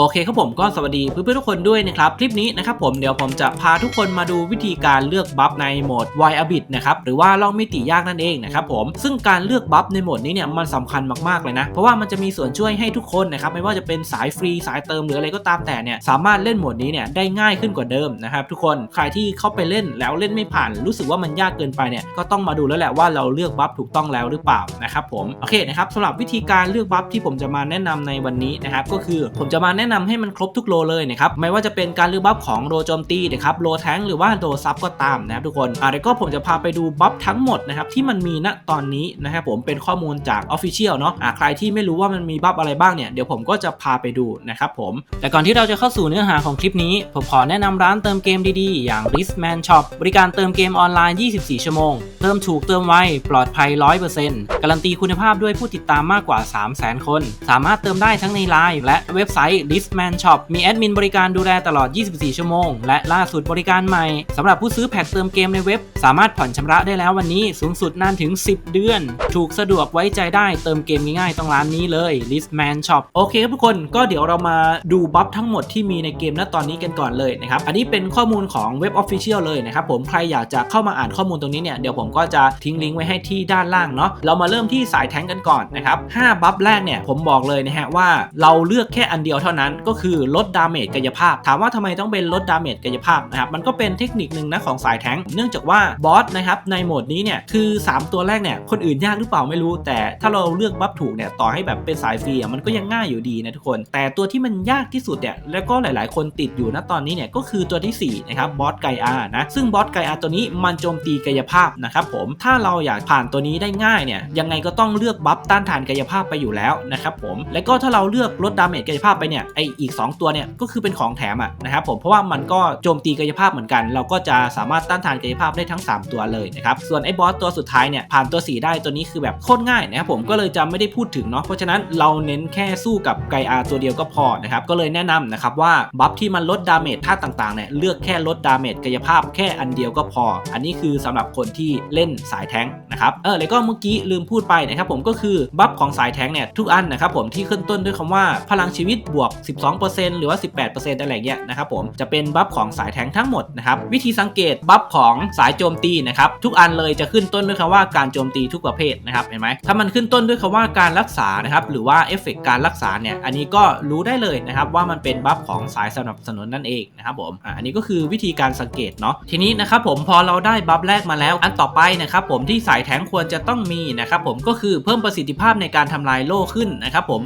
โอเคครับผมก็สวัสดีเพื่อนๆทุกคนด้วยนะครับคลิปนี้นะครับผมเดี๋ยวผมจะพาทุกคนมาดูวิธีการเลือกบัฟในโหมด y a b i t นะครับหรือว่าล่องมิติยากนั่นเองนะครับผมซึ่งการเลือกบัฟในโหมดนี้เนี่ยมันสำคัญมากๆเลยนะ เพราะว่ามันจะมีส่วนช่วยให้ทุกคนนะครับไม่ว่าจะเป็นสายฟรีสายเติมหรืออะไรก็ตามแต่เนี่ยสามารถเล่นโหมดนี้เนี่ยได้ง่ายขึ้นกว่าเดิมนะครับทุกคนใครที่เข้าไปเล่นแล้วเล่นไม่ผ่าน รู้สึกว่ามันยากเกินไปเนี่ยก็ต้องมาดูแล้วแหละว่าเราเลือกบัฟถูกต้องแล้วหรือเปล่านะครับผมโอเคนะครับสำหรับวิธีการเลือกบัฟที่ผมจะมาแนะนำในวันนี้นะครับก็คือผมจะมาแนะนำให้มันครบทุกโลเลยนะครับไม่ว่าจะเป็นการเลือบัฟของโลโจมตีนะครับโลแทงหรือว่าโลซับก็ตามนะครับทุกคนอ่าแล้วก็ผมจะพาไปดูบัฟทั้งหมดนะครับที่มันมีณตอนนี้นะครับผมเป็นข้อมูลจาก Official เนาะอ่าใครที่ไม่รู้ว่ามันมีบัฟอะไรบ้างเนี่ยเดี๋ยวผมก็จะพาไปดูนะครับผมแต่ก่อนที่เราจะเข้าสู่เนื้อหาของคลิปนี้ ผมขอแนะนำร้านเติมเกมดีๆ อย่าง Riskman Shop บริการเติมเกมออนไลน์ 24 ชั่วโมง เติมถูกเติมไวปลอดภัย 100%การันตีคุณภาพด้วยผู้ติดตามมากกว่า 300,000 คน สามารถเติมได้ทั้งในไลน์และเว็บไซต์ Riskman Shop มีแอดมินบริการดูแลตลอด 24 ชั่วโมง และล่าสุดบริการใหม่สำหรับผู้ซื้อแพ็คเติมเกมในเว็บ สามารถผ่อนชำระได้แล้ววันนี้สูงสุดนานถึง 10 เดือน ถูกสะดวกไว้ใจได้เติมเกมง่ายๆต้องร้านนี้เลย Riskman Shop โอเคครับทุกคนก็เดี๋ยวเรามาดูบัฟทั้งหมดที่มีในเกมณตอนนี้กันก่อนเลยนะครับ อันนี้เป็นข้อมูลของเว็บ Official เลยนะครับผมใครอยากจะเข้ามาอ่านข้อมูลตรงนี้เนี่ยเดี๋ยวผมก็จะทิ้งลิงก์ไว้ให้ที่ด้านล่างเนาะเรามาเริ่มที่สายแทงกันก่อนนะครับ5บัฟแรกเนี่ยผมบอกเลยนะฮะว่าเราเลือกแค่อันเดียวเท่านั้นก็คือลดดาเมจกายภาพ ถามว่าทำไมต้องเป็นลดดาเมจกายภาพนะครับมันก็เป็นเทคนิคหนึ่งนะของสายแทงเนื่องจากว่าบอสนะครับในโหมดนี้เนี่ยคือ 3 ตัวแรกเนี่ยคนอื่นยากหรือเปล่าไม่รู้ แต่ถ้าเราเลือกบัฟถูกเนี่ยต่อให้แบบเป็นสายฟรีมันก็ยังง่ายอยู่ดีนะทุกคน แต่ตัวที่มันยากที่สุดเนี่ยแล้วก็หลาย ๆ คนติดอยู่นะตอนนี้เนี่ยก็คือตัวที่4นะครับบอสไกอานะซึ่งบอสไกอาตัวนี้มันโจมตีกายภาพนะครับผมถ้าเราอยากผ่านตัวนี้ได้ง่ายเนี่ยยังไงก็ต้องเลือกบัฟต้านทานกายภาพไปอยู่แล้วนะครับผมแล้วก็ถ้าเราเลือกลดดาเมจกายภาพไปเนี่ยไออีก 2 ตัวเนี่ยก็คือเป็นของแถมอะนะครับผมเพราะว่ามันก็โจมตีกายภาพเหมือนกัน เราก็จะสามารถต้านทานกายภาพได้ทั้ง 3 ตัวเลยนะครับส่วนไอ้บอสตัวสุดท้ายเนี่ยผ่านตัว 4 ได้ตัวนี้คือแบบโคตรง่ายนะครับผมก็เลยจะไม่ได้พูดถึงเนาะเพราะฉะนั้นเราเน้นแค่สู้กับไกอาตัวเดียวก็พอนะครับก็เลยแนะนำนะครับว่าบัฟที่มันลดดาเมจท่าต่างๆเนี่ยเลือกแค่ลดดาเมจกายภาพแค่อันเดียวก็พอ อันนี้คือสำหรับคนที่เล่นสายแทงนะครับเออแล้วก็เมื่อกี้ลืมพูดไปนะครับผมก็คือบัฟของสายแทงเนี่ยทุกอันนะครับผมที่ขึ้นต้นด้วยคำว่าพลังชีวิตบวก12%หรือว่า 18%อะไรเงี้ยนะครับผมจะเป็นบัฟของสายแทงทั้งหมดนะครับวิธีสังเกตบัฟของสายโจมตีนะครับทุกอันเลยจะขึ้นต้นด้วยคำว่าการโจมตีทุกประเภทนะครับเห็นไหมถ้ามันขึ้นต้นด้วยคำว่าการรักษานะครับหรือว่าเอฟเฟกการรักษาเนี่ยอันนี้ก็รู้ได้เลยนะครับว่ามันเป็นบัฟของสายสนับสนุนนั่นเองนะครับผมอันนี้ก็คือวิธีการสังเกตเนาะทีนี้นะครับผมพอเราได้บัฟแรกมาแล้ว อันต่อไปนะครับผมที่สายแทงควรจะต้องมีนะครับผมก็คือเพิ่มประสิทธิภาพในการทำลายโล่ขึ้นนะครับผม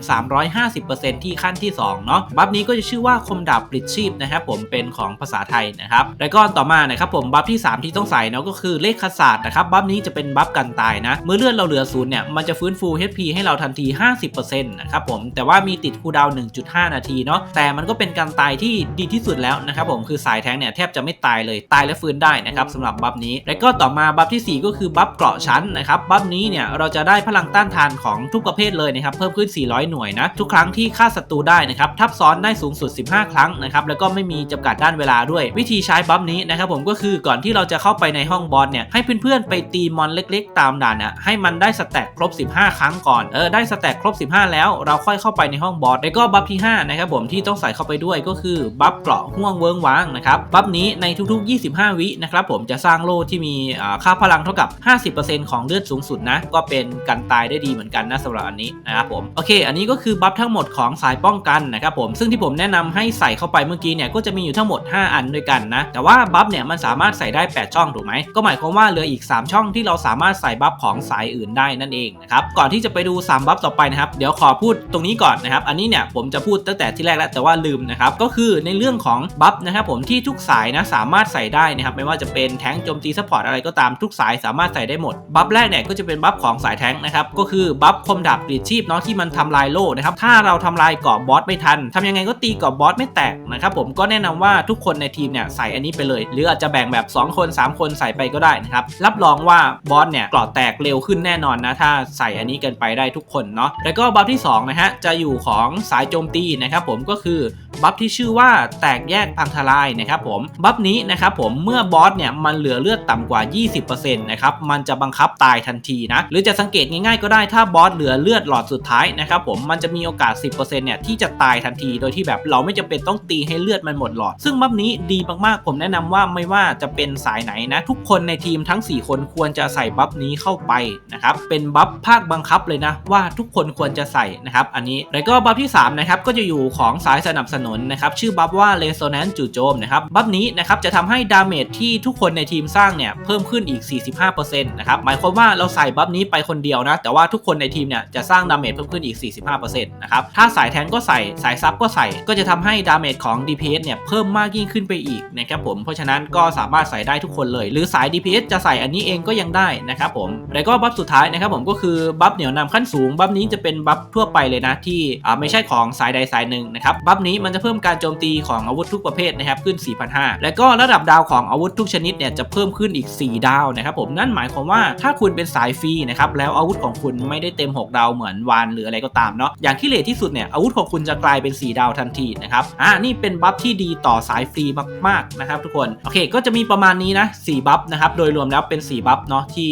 350%ที่ขั้นที่2เนาะบัฟนี้ก็จะชื่อว่าคมดาบปลิดชีพนะครับผมเป็นของภาษาไทยนะครับแล้วก็ต่อมานะครับผมบัฟที่ 3 ที่ต้องใส่เนาะก็คือเลขคศาสตร์นะครับบัฟนี้จะเป็นบัฟกันตายนะเมื่อเลือดเราเหลือศูนย์เนี่ยมันจะฟื้นฟู HP ให้เราทันที 50%นะครับผมแต่ว่ามีติดคูดาวน์1.5 นาทีเนาะแต่มันก็เป็นการตายที่ดีที่สุดแล้วนะครับผมคือสายแทงเนี่ยแทบจะไม่ตายเลยตายและฟื้นได้นะครับสำหรับบัฟนี้ แล้วก็ต่อมาบัฟที่ 4 ก็คือบัฟเกราะชั้นนะครับบัฟนี้เนี่ยเราจะได้พลังต้านทานของทุกประเภทเลยนะครับเพิ่มขึ้น 400 หน่วยนะทุกครั้งที่ฆ่าศัตรูได้นะครับทับซ้อนได้สูงสุด 15 ครั้งนะครับแล้วก็ไม่มีจำกัดด้านเวลาด้วย วิธีใช้บัฟนี้นะครับผมก็คือก่อนที่เราจะเข้าไปในห้องบอสเนี่ยให้เพื่อนๆไปตีมอนเล็กๆ ตามด่านนะให้มันได้สแต็กครบ 15 ครั้งก่อนเออได้สแต็กครบ 15 แล้วเราค่อยเข้าไปในห้องบอสแล้วก็บัฟที่5นะครับผมที่ต้องใส่เข้าไปด้วยก็คือบัฟเกราะห่วงเวิงว้างนะครับบัฟนี้ในทุกๆ 25 วินะครับผมจะสร้างโล่ที่มีค่าพลังเท่ากับ 50%ของเลือดสูงสุดนะก็เป็นกันตายได้ดีเหมือนกันนะสำหรับอันนี้นะครับผมโอเค อันนี้ก็คือบัฟทั้งหมดของสายป้องกันนะครับผมซึ่งที่ผมแนะนำให้ใส่เข้าไปเมื่อกี้เนี่ยก็จะมีอยู่ทั้งหมด 5 อันด้วยกันนะแต่ว่าบัฟเนี่ยมันสามารถใส่ได้ 8 ช่องถูกไหมก็หมายความว่าเหลืออีก 3 ช่องที่เราสามารถใส่บัฟของสายอื่นได้นั่นเองนะครับก่อนที่จะไปดู 3 บัฟต่อไปนะครับเดี๋ยวขอพูดตรงนี้ก่อนนะครับอันนี้เนี่ยผมจะพูดตั้งแต่ที่แรกแล้วแต่ว่าลืมนะครับก็คือในเรื่องของบัฟนะครับผมที่ทุกสายนะสามารถใส่ได้นะครับไม่ว่าจะเป็นแทงโจมตีซัพพอร์ตอะไรก็ตามทุกสายสามารถใส่ได้หมดบัฟแรกเนี่ยก็จะเป็นบัฟของสายแทงนะครับก็คือบัฟคมดาบปลิดชีพเนาะที่มันทำลายโล่นะครับถ้าเราทำลายเกาะบอสไม่ทันทำยังไงก็ตีกับบอสไม่แตกนะครับผมก็แนะนำว่าทุกคนในทีมเนี่ยใส่อันนี้ไปเลย หรืออาจจะแบ่งแบบ 2 คน 3 คนใส่ไปก็ได้นะครับรับรองว่าบอสเนี่ยกรอดแตกเร็วขึ้นแน่นอนนะถ้าใส่อันนี้กันไปได้ทุกคนเนาะแล้วก็บัฟที่2นะฮะจะอยู่ของสายโจมตีนะครับผมก็คือ บัฟที่ชื่อว่าแตกแยกพังทลายนะครับผมบัฟนี้นะครับผมเมื่อบอสเนี่ยมันเหลือเลือดต่ำกว่า 20%นะครับมันจะบังคับตายทันทีนะหรือจะสังเกตง่ายๆก็ได้ถ้าบอสเหลือเลือดหลอดสุดท้ายนะครับผมมันจะมีโอกาส 10%เนี่ยที่จะตายทันที โดยที่แบบเราไม่จำเป็นต้องตีให้เลือดมันหมดหลอด ซึ่งบัฟนี้ดีมากๆ ผมแนะนำว่าไม่ว่าจะเป็นสายไหนนะทุกคนในทีมทั้ง 4 คนควรจะใส่บัฟนี้เข้าไปนะครับเป็นบัฟภาคบังคับเลยนะว่าทุกคนควรจะใส่นะครับอันนี้แล้วก็บัฟที่3นะครับก็จะอยู่ของสายสนับสนุนนะครับชื่อบัฟว่า Resonance จู่โจมนะครับบัฟนี้นะครับจะทำให้ดาเมจที่ทุกคนในทีมสร้างเนี่ยเพิ่มขึ้นอีก 45%นะครับหมายความว่าเราใส่บัฟนี้ไปคนเดียวนะแต่ว่าทุกคนในทีมเนี่ยจะสร้างดาเมจเพิ่มขึ้นอีก 45%นะครับถ้าสายแทงก็ใส่สายซับก็ใส่ก็จะทำให้ดาเมจของ DPS เนี่ยเพิ่มมากยิ่งขึ้นไปอีกนะครับผมเพราะฉะนั้นก็สามารถใส่ได้ทุกคนเลย หรือสาย DPS จะใส่อันนี้เองก็ยังได้นะครับผมแล้วก็บัฟสุดท้ายนะครับผมก็คือบัฟเหนียวนำขั้นสูงบัฟนี้จะเป็นบัฟทั่วไปเลยนะที่อ่าไม่ใช่ของสายใดสายหนึ่งนะครับบัฟนี้มันจะเพิ่มการโจมตีของอาวุธทุกประเภทนะครับขึ้น 4,500 แล้วก็ระดับดาวของอาวุธทุกชนิดเนี่ยจะเพิ่มขึ้นอีก 4 ดาวนะครับผมนั่นหมายความว่าถ้าคุณเป็นสายฟรีนะครับแล้วอาวุธของคุณไม่ได้เต็ม 6 ดาวเหมือนวานหรืออะไรก็ตามเนาะอย่างที่เลทที่สุดเนี่ยอาวุธของคุณจะกลายเป็น 4 ดาวทันทีนะครับอ่านี่เป็นบัฟที่ดีต่อสายฟรีมากๆนะครับทุกคนโอเค ก็จะมีประมาณนี้นะ4บัฟนะครับโดยรวมแล้วเป็น 4 บัฟเนาะที่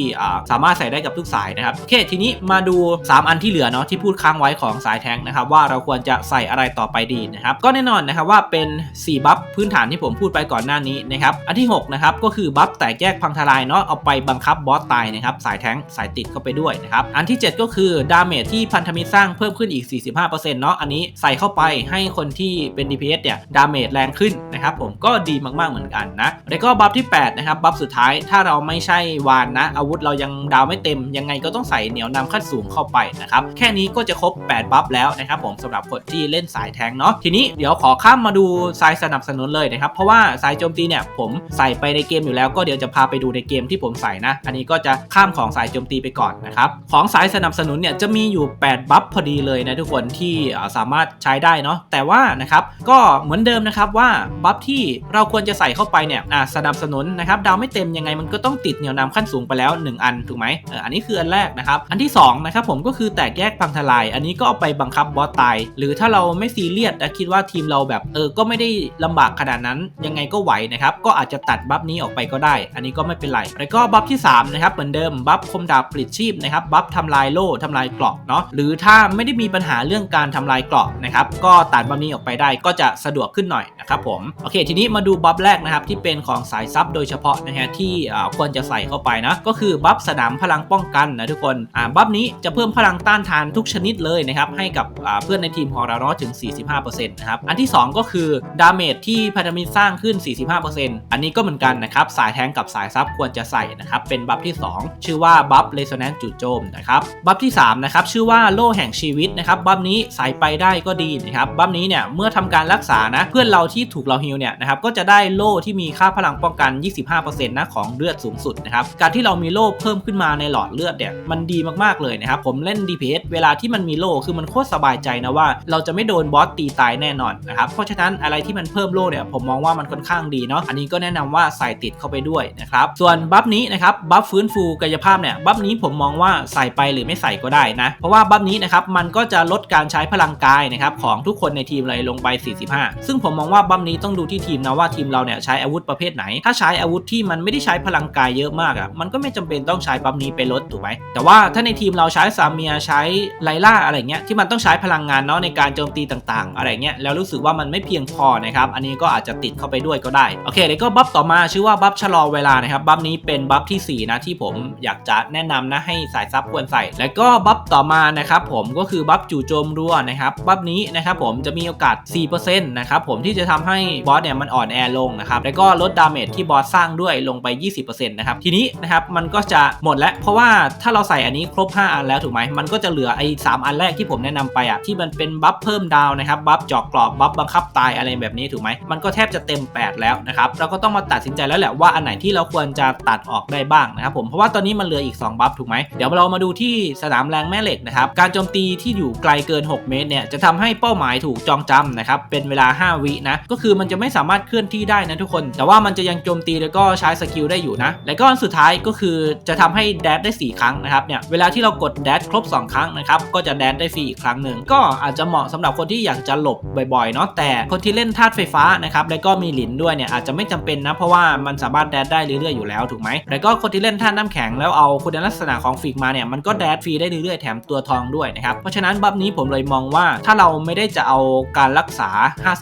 สามารถใส่ได้กับทุกสายนะครับโอเคทีนี้มาดู 3 อันที่เหลือเนาะที่พูดค้างไว้ของสายแทงนะครับว่าเราควรจะใส่อะไรต่อไปดีนะครับก็แน่นอนนะครับว่าเป็น 4 บัฟพื้นฐานที่ผมพูดไปก่อนหน้านี้นะครับอันที่6นะครับก็คือบัฟแตกแยกพังทลายเนาะเอาไปบังคับบอสตายนะครับสายแทงสายติดเข้าไปด้วยนะครับอันที่ 7 ก็คือดาเมจที่พันธมิตรสร้างเพิ่มขึ้นอีก 45%เนาะอันนี้ใส่เข้าไปให้คนที่เป็น DPS เนี่ยดาเมจแรงขึ้นนะครับผมก็ดีมากๆเหมือนกันนะแล้วก็บัฟที่8นะครับบัฟสุดท้ายถ้าเราไม่ใช่วานนะ อาวุธเรายังดาวไม่เต็ม ยังไงก็ต้องใส่เหนียวนำขั้นสูงเข้าไปนะครับแค่นี้ก็จะครบ 8 บัฟแล้วนะครับผมสำหรับคนที่เล่นสายแทงเนาะทีนี้เดี๋ยวขอข้ามมาดูสายสนับสนุนเลยนะครับ เพราะว่าสายโจมตีเนี่ยผมใส่ไปในเกมอยู่แล้ว ก็เดี๋ยวจะพาไปดูในเกมที่ผมใส่นะ อันนี้ก็จะข้ามของสายโจมตีไปก่อนนะครับ ของสายสนับสนุนเนี่ยจะมีอยู่ 8 บัฟพอดีเลยนะทุกคนที่สามารถใช้ได้เนาะ แต่ว่านะครับก็เหมือนเดิมนะครับว่าบัฟที่เราควรจะใส่เข้าไปเนี่ยสนับสนุนนะครับดาวไม่เต็มยังไงมันก็ต้องติดเหนี่ยวนำขั้นสูงไปแล้ว 1 อันถูกไหมเอออันนี้คืออันแรกนะครับ อันที่2นะครับผมก็คือแตกแยกพังทลาย อันนี้ก็เอาไปบังคับบอสตาย หรือถ้าเราไม่ซีเรียสและคิดว่าทีมเราแบบเออก็ไม่ได้ลำบากขนาดนั้นยังไงก็ไหวนะครับก็อาจจะตัดบัฟนี้ออกไปก็ได้ อันนี้ก็ไม่เป็นไรแล้วก็บัฟที่3นะครับเหมือนเดิมบัฟคมดาบปลิดชีพนะครับบัฟทำลายโล่ทำลายเกราะเนาะหรือถ้าไม่ได้มีปัญหาเรื่องการทำลายเกราะนะครับก็ตัดบัฟนี้ออกไปได้ก็จะสะดวกขึ้นหน่อยนะครับผมโอเค ทีนี้มาดูบัฟแรกนะครับที่เป็นของสายซับโดยเฉพาะนะฮะที่ควรจะใส่เข้าไปนะก็คือบัฟสนามพลังป้องกันนะทุกคนอ่าบัฟนี้จะเพิ่มพลังต้านทานทุกชนิดเลยนะครับให้กับเพื่อนในทีมของเราเนาะถึง 45%นะครับอันที่ 2 ก็คือดาเมจที่พันธมิตรสร้างขึ้น 45%อันนี้ก็เหมือนกันนะครับ สายแทงกับสายซับควรจะใส่นะครับ เป็นบัฟที่ 2 ชื่อว่าบัฟเรโซแนนซ์จู่โจมนะครับบัฟที่3นะครับชื่อว่าโล่แห่งชีวิตนะครับบัฟนี้ใส่ไปได้ก็ดีนะครับบัฟนี้เนี่ยเมื่อทำการรักษานะเพื่อนเราที่ถูกเราฮิลเนี่ยนะครับก็จะได้โล่ที่มีค่าพลังป้องกัน 25%นะของเลือดสูงสุดนะครับการที่เรามีโล่เพิ่มขึ้นมาในหลอดเลือดเนี่ยมันดีมากๆเลยนะครับผมเล่น DPS เวลาที่มันมีโล่คือมันโคตรสบายใจนะว่า เราจะไม่โดนบอสตีตายแน่นอนนะครับเพราะฉะนั้นอะไรที่มันเพิ่มโล่เนี่ยผมมองว่ามันค่อนข้างดีเนาะอันนี้ก็แนะนำว่าใส่ติดเข้าไปด้วยนะครับส่วนบัฟนี้นะครับบัฟฟื้นฟูกายภาพเนี่ยบัฟนี้ผมมองว่าใส่ไปหรือไม่ใส่ก็ได้นะ เพราะว่าบัฟนี้นะครับมันก็จะลดการใช้พลังกายนะครับของทุกคนในทีมเลยลงไป 45 ซึ่งผมมองว่าบัฟนี้ต้องดูที่ทีมนะว่าทีมเราเนี่ยใช้อาวุธประเภทไหน ถ้าใช้อาวุธที่มันไม่ได้ใช้พลังกายเยอะมากอะ่ะมันก็ไม่จำเป็นต้องใช้บัฟนี้ไปลดถูกไหมแต่ว่าถ้าในทีมเราใช้ซาเมียใช้ไลล่าอะไรเงี้ยที่มันต้องใช้พลังงานเนาะในการโจมตีต่างๆ อะไรเงี้ยแล้วรู้สึกว่ามันไม่เพียงพอนะครับ อันนี้ก็อาจจะติดเข้าไปด้วยก็ได้ โอเคแล้วก็บัฟต่อมาชื่อว่าบัฟชะลอเวลานะครับ บัฟนี้เป็นบัฟที่ 4 นะที่ผมอยากจะแนะนำนะให้สายซับควรใส่ แล้วก็บัฟต่อมานะครับผมก็คือบัฟจู่โจมรัวนะครับบัฟนี้นะครับผมจะมีโอกาส 4%นะครับผมที่จะทำให้บอสเนี่ยมันอ่อนแอลงนะครับแล้วก็ลดดาเมจที่บอสสร้างด้วยลงไป 20%นะครับทีนี้นะครับมันก็จะหมดแล้ว เพราะว่าถ้าเราใส่อันนี้ครบ 5 อันแล้วถูกไหมมันก็จะเหลือไอ้สอันแรกที่ผมแนะนำไปอะที่มันเป็นบัฟเพิ่มดาวนะครับบัฟจอกกรอบบัฟบังคับตายอะไรแบบนี้ถูกไหมมันก็แทบจะเต็ม 8 แล้วนะครับเราก็ต้องมาตัดสินใจแล้วแหละว่าอันไหนที่เราควรจะตัดออกได้บ้างนะครับผมเพราะว่าตอนนี้มันเหลืออีก 2 บัฟถูกไหมเดี๋ยวเรามาดูที่สนามแรงแม่เหล็กนะครับการโจมตีที่อยู่ไกลเกิน 6 เมตรเนี่ยจะทำให้เป้าหมายถูกจองจำนะครับเป็นเวลา 5 วินะก็คือมันจะไม่สามารถเคลื่อนที่ได้นะทุกคน แต่ว่ามันจะยังโจมตีแล้วก็ใช้สกิลได้อยู่นะและก็อันสุดท้ายก็คือจะทำให้แดดได้ 4 ครั้งนะครับเนี่ยเวลาที่เรากดแดดครบ 2 ครั้งนะครับก็จะแดดได้ฟรีอีกครั้งหนึ่งก็อาจจะเหมาะสำหรับคนที่อยากจะหลบบ่อยๆเนาะแต่คนที่เล่นธาตุไฟฟ้านะครับแล้วก็มีหลินด้วยเนี่ยอาจจะไม่จำเป็นนะเพราะว่ามันสามารถแดดได้เรื่อยๆอยู่แล้วถูกไหมแล้วก็คนที่เล่นธาตุน้ำแข็งแล้วเอาคุณลักษณะของฟิกมาเนี่ยมันก็แดดฟรีได้เรื่อยๆแถมตัวทองด้วยนะครับเพราะฉะนั้นบัฟนี้ผมเลยมองว่าถ้าเราไม่ได้จะเอาการรักษา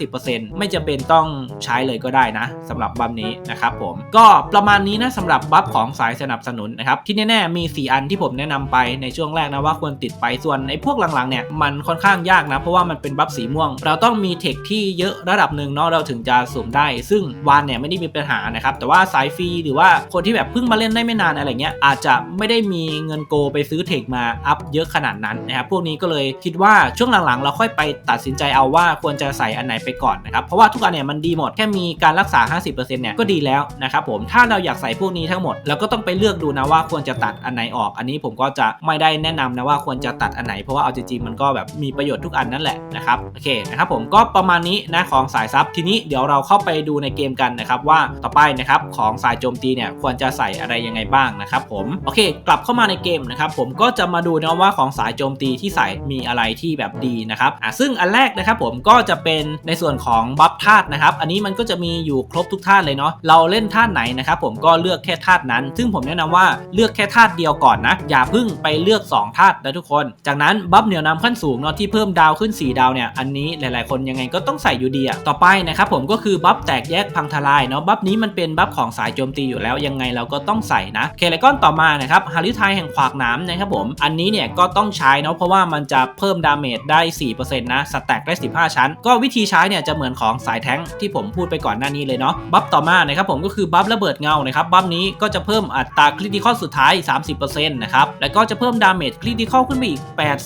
50%ไม่จำเป็นต้องใช้เลยก็ได้นะสำหรับบัฟนี้นะครับผมก็ประมาณนี้นะสำหรับบัฟของสายสนับสนุนนะครับที่แน่ๆมี 4 อันที่ผมแนะนำไปในช่วงแรกนะว่าควรติดไปส่วนไอ้พวกหลังๆเนี่ยมันค่อนข้างยากนะเพราะว่ามันเป็นบัฟสีม่วง เราต้องมีเทคที่เยอะระดับหนึ่งเนาะเราถึงจะสุ่มได้ ซึ่งวานเนี่ยไม่ได้มีปัญหานะครับ แต่ว่าสายฟรีหรือว่าคนที่แบบเพิ่งมาเล่นได้ไม่นานอะไรเงี้ยอาจจะไม่ได้มีเงินโกไปซื้อเทคมาอัพเยอะขนาดนั้นนะครับพวกนี้ก็เลยคิดว่าช่วงหลังๆ เราค่อยไปตัดสินใจเอาว่าควรจะใส่อันไหนไปก่อนนะครับเพราะว่าทุกอันเนี่ยมันดีหมดแค่มีการรักษา 50%เนี่ยก็ดีแล้วนะครับผมถ้าเราอยากใส่พวกนี้ทั้งหมดเราก็ต้องไปเลือกดูนะว่าควรจะตัดอันไหนออก อันนี้ผมก็จะไม่ได้แนะนำนะว่าควรจะตัดอันไหนเพราะว่าเอาจริงๆมันก็แบบมีประโยชน์ทุกอันนั่นแหละนะครับโอเคนะครับผมก็ประมาณนี้นะของสายซับทีนี้เดี๋ยวเราเข้าไปดูในเกมกันนะครับว่าต่อไปนะครับของสายโจมตีเนี่ยควรจะใส่อะไรยังไงบ้างนะครับผมโอเค กลับเข้ามาในเกมนะครับผมก็จะมาดูนะว่าของสายโจมตีที่ใส่มีอะไรที่แบบดีนะครับอะซึ่งอันแรกนะครับผมก็จะเป็นในส่วนของบัฟธาตุนะครับอันนี้มันก็จะมีอยู่ครบทุกธาตุเลยเนาะเราเล่นธาตุไหนนะครับผมก็เลือกแค่ธาตุนั้น ซึ่งผมแนะนำว่าเลือกแค่ธาตุเดียวก่อนนะอย่าพึ่งไปเลือก2ธาตุนะทุกคน จากนั้นบัฟเหนี่ยวนำขั้นสูงเนาะที่เพิ่มดาวขึ้น 4 ดาวเนี่ยอันนี้หลาย ๆคนยังไงก็ต้องใส่อยู่ดีอะต่อไปนะครับผมก็คือบัฟแตกแยกพังทลายเนาะบัฟนี้มันเป็นบัฟของสายโจมตีอยู่แล้วยังไงเราก็ต้องใส่นะเคเลกอนต่อมานะครับฮาริทายแห่งขวากน้ำนะครับผมอันนี้เนี่ยก็ต้องใช้เนาะเพราะว่ามันจะเพิ่มดาเมจได้ 4%นะสแต็กได้ 15 ชั้น ก็วิธีใช้เนี่ยจะเหมือนของสายแท้งที่ผมพูดไปก่อนหน้านี้เลยเนาะบัฟต่อมานะครับผมก็คือบัฟระเบิดเงานะครับบัฟนี้ก็จะเพิ่มอัตราคริติคอลสุดท้าย 30%นะครับแล้วก็จะเพิ่มดาเมจคริติคอลขึ้นไปอีก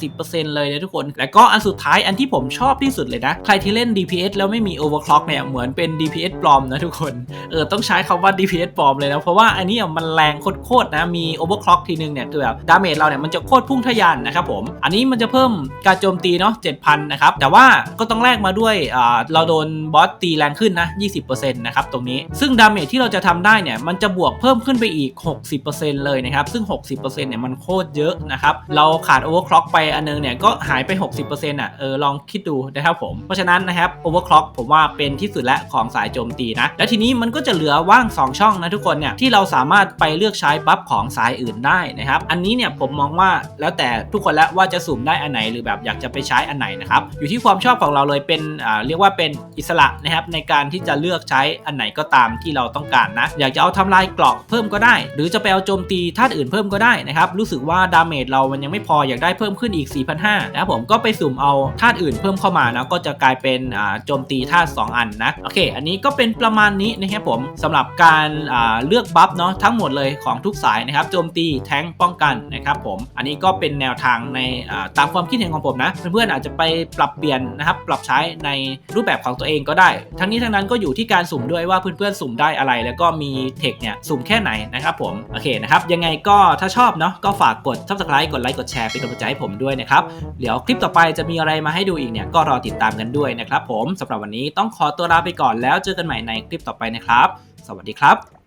80%เลยนะทุกคน แล้วก็อันสุดท้ายอันที่ผมชอบที่สุดเลยนะใครที่เล่น DPS แล้วไม่มี overclock เนี่ยเหมือนเป็น DPS ปลอมนะทุกคนเออต้องใช้คำว่า DPS ปลอมเลยนะ เพราะว่าอันนี้มันแรงโคตรๆนะมี overclock ทีนึงเนี่ยคือแบบดาเมจเราเนี่ยมันจะโคตรพุ่งทะยานนะครับผม อันนี้มันจะเพิ่มการโจมตีเนาะ7,000นะครับแต่ว่าก็ต้องแลกมาด้วยเราโดนบอสตีแรงขึ้นนะ 20%นะครับตรงนี้ซึ่งดาเมจที่เราจะทำได้เนี่ยมันจะบวกเพิ่มขึ้นไปอีก 60%เลยนะครับซึ่ง 60%เนี่ยมันโคตรเยอะนะครับเราขาด overclock ไปอันนึงเนี่ยก็หายไป 60%อะเออลองคิดดูนะครับผมราะฉะนั้นนะครับ overclock ผมว่าเป็นที่สุดและของสายโจมตีนะ แล้วทีนี้มันก็จะเหลือว่าง 2 ช่องนะทุกคนเนี่ยที่เราสามารถไปเลือกใช้บัฟของสายอื่นได้นะครับ อันนี้เนี่ยผมมองว่าแล้วแต่ทุกคนแล้วว่าจะสุ่มได้อันไหนหรือแบบอยากจะไปใช้อันไหนนะครับอยู่ที่ความชอบของเราเลยเป็นอ่าเรียกว่าเป็นอิสระนะครับในการที่จะเลือกใช้อันไหนก็ตามที่เราต้องการนะ อยากจะเอาทำลายเกราะเพิ่มก็ได้ หรือจะไปเอาโจมตีธาตุอื่นเพิ่มก็ได้นะครับรู้สึกว่าดาเมจเรามันยังไม่พออยากได้เพิ่มขึ้นอีก 4,500นะครับผมก็ไปสุ่มเอาธาตุอื่นเพิ่มเข้ามานะก็จะกลายเป็นอ่าโจมตีธาตุ2อันนะโอเค อันนี้ก็เป็นประมาณนี้นะครับผมสำหรับการอ่าเลือกบัฟเนาะทั้งหมดเลยของทุกสายนะครับโจมตีแทงป้องกันนะครับผมอันนี้ก็เป็นแนวทางในอ่าตามความคิดเห็นของผมนะเพื่อนๆอาจจะไปปรับเปลี่ยนนะครับปรับใช้ในรูปแบบของตัวเองก็ได้ ทั้งนี้ทั้งนั้นก็อยู่ที่การสุ่มด้วยว่าเพื่อนๆสุ่มได้อะไร แล้วก็มีเทคเนี่ยสุ่มแค่ไหนนะครับผมโอเคนะครับยังไงก็ถ้าชอบเนาะก็ฝากกด subscribe กดไลค์กดแชร์เป็นกำลังใจให้ผมด้วยนะครับเดี๋ยวคลิปต่อไปจะมีอะไรมาให้ดูอีกเนี่ยก็รอติดตามกันด้วยนะครับผมสำหรับวันนี้ต้องขอตัวลาไปก่อนแล้วเจอกันใหม่ในคลิปต่อไปนะครับ สวัสดีครับ